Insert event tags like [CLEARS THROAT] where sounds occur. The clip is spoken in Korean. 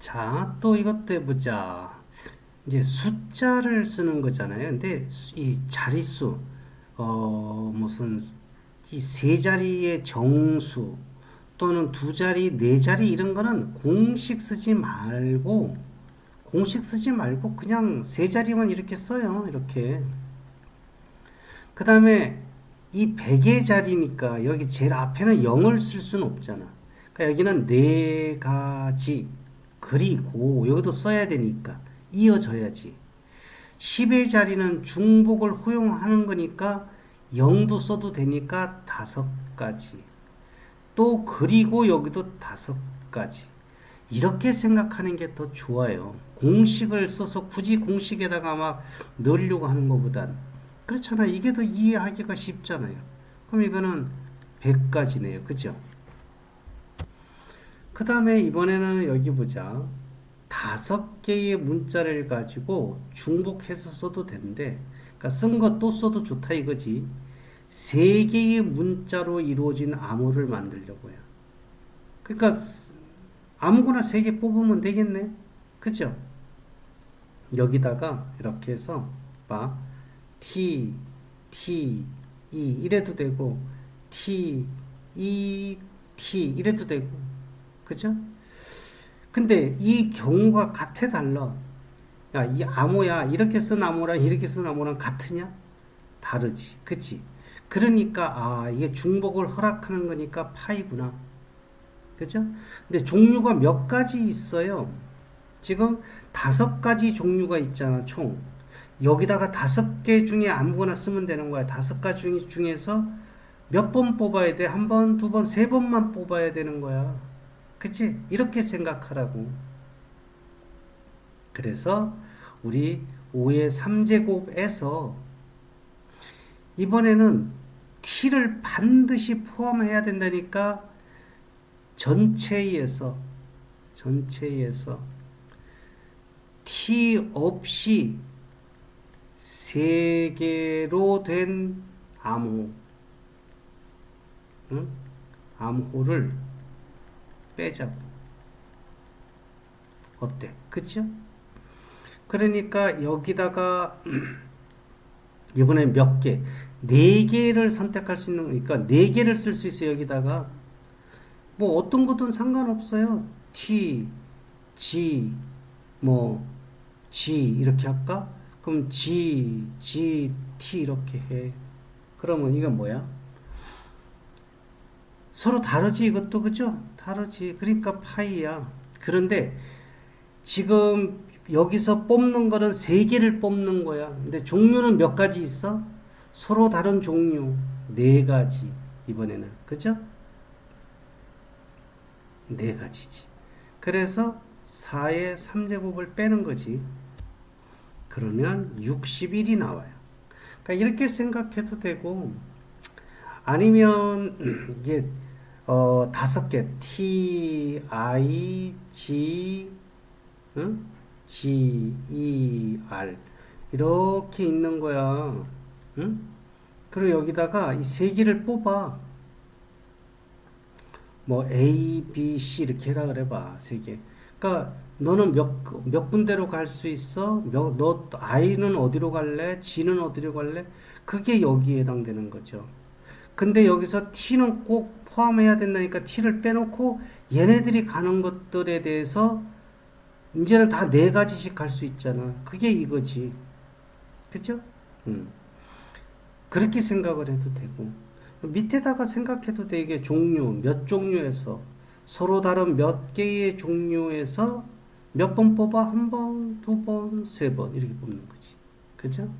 자, 또 이것도 해보자. 이제 숫자를 쓰는 거잖아요. 근데 수- 이 자릿수, 어, 무슨, 이 세 자리의 정수, 또는 두 자리, 네 자리 이런 거는 공식 쓰지 말고, 공식 쓰지 말고 그냥 세 자리만 이렇게 써요. 이렇게. 그 다음에 이 100의 자리니까 여기 제일 앞에는 0을 쓸 수는 없잖아. 그러니까 여기는 네 가지, 그리고 여기도 써야 되니까 이어져야지. 10의 자리는 중복을 허용하는 거니까 0도 써도 되니까 다섯 가지. 또 그리고 여기도 다섯 가지. 이렇게 생각하는 게 더 좋아요. 공식을 써서 굳이 공식에다가 막 넣으려고 하는 것보단 그렇잖아. 이게 더 이해하기가 쉽잖아요. 그럼 이거는 100가지네요. 그죠? 그 다음에 이번에는 여기 보자. 다섯 개의 문자를 가지고 중복해서 써도 되는데, 그러니까 쓴거또 써도 좋다 이거지. 세 개의 문자로 이루어진 암호를 만들려고요. 그러니까 쓰- 아무거나 세 개 뽑으면 되겠네. 그죠? 여기다가 이렇게 해서 봐. T, T, E 이래도 되고 T, E, T 이래도 되고 그죠? 근데 이 경우가 같아 달라. 야, 이 암호야 이렇게 쓴 암호랑 이렇게 쓴 암호랑 같으냐? 다르지. 그치? 그러니까 아 이게 중복을 허락하는 거니까 파이구나. 그죠? 근데 종류가 몇 가지 있어요. 지금 다섯 가지 종류가 있잖아, 총. 여기다가 다섯 개 중에 아무거나 쓰면 되는 거야. 다섯 가지 중- 중에서 몇 번 뽑아야 돼? 한 번, 두 번, 세 번만 뽑아야 되는 거야. 그치? 이렇게 생각하라고. 그래서 우리 5의 3제곱에서 이번에는 t를 반드시 포함해야 된다니까 전체에서 전체에서 t 없이 세 개로 된 암호, 응? 암호를 빼자고. 어때? 그쵸? 그러니까 여기다가 [CLEARS THROAT] 이번에 몇 개, 네 개를 선택할 수 있는 거니까 네 개를 쓸 수 있어요. 여기다가 뭐 어떤 것든 상관없어요. T, G, 뭐 G 이렇게 할까? 그럼 G, G, T 이렇게 해. 그러면 이건 뭐야? 서로 다르지 이것도 그죠? 다르지. 그러니까 파이야. 그런데 지금 여기서 뽑는 거는 세 개를 뽑는 거야. 근데 종류는 몇 가지 있어? 서로 다른 종류 네 가지 이번에는 그죠? 네 가지지. 그래서 4의 3제곱을 빼는 거지. 그러면 61이 나와요. 그러니까 이렇게 생각해도 되고 아니면 [CLEARS THROAT] 이게 어 다섯 개 T I G 응? G E R 이렇게 있는 거야. 응? 그리고 여기다가 이 세 개를 뽑아. 뭐 A, B, C 이렇게 해라 그래 봐 세 개. 그러니까 너는 몇, 몇 군데로 갈 수 있어? 몇, 너 I는 어디로 갈래? G는 어디로 갈래? 그게 여기에 해당되는 거죠. 근데 여기서 T는 꼭 포함해야 된다니까 T를 빼놓고 얘네들이 가는 것들에 대해서 이제는 다 네 가지씩 갈 수 있잖아. 그게 이거지. 그죠? 음. 그렇게 생각을 해도 되고. 밑에다가 생각해도 되게 종류, 몇 종류에서 서로 다른 몇 개의 종류에서 몇 번 뽑아? 한 번, 두 번, 세 번 이렇게 뽑는 거지. 그죠?